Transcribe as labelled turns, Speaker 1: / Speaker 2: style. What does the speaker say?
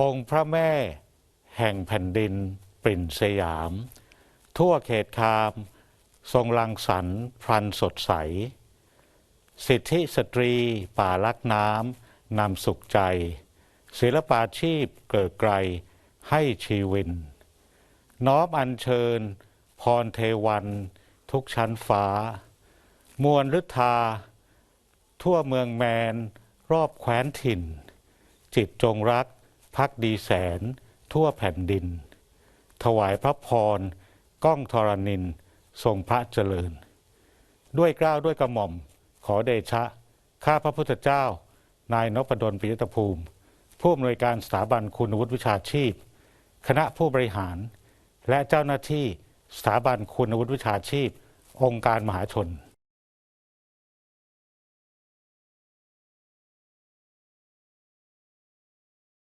Speaker 1: องค์พระแม่แห่งแผ่นดินปริ่นสยาม ทั่วเขตคาม ทรงรังสรรค์พลันสดใส สิทธิสตรีป่าลักน้ำนำสุขใจ ศิลปาชีพเกิดไกลให้ชีวิน น้อมอัญเชิญ พรเทวันทุกชั้นฟ้า มวลฤทธา ทั่วเมืองแมนรอบแคว้นถิ่น จิตจงรัก พักดีแสน ทั่วแผ่นดิน ถวายพระพร ก้องธรณิน ทรงพระเจริญ ด้วยเกล้าวด้วยกระหม่อม ขอเดชะ ข้าพระพุทธเจ้า นายนพดลปิยตภูมิ ผู้อำนวยการสถาบันคุณวุฒิวิชาชีพ คณะผู้บริหาร และเจ้าหน้าที่สถาบันคุณวุฒิวิชาชีพ องค์การมหาชน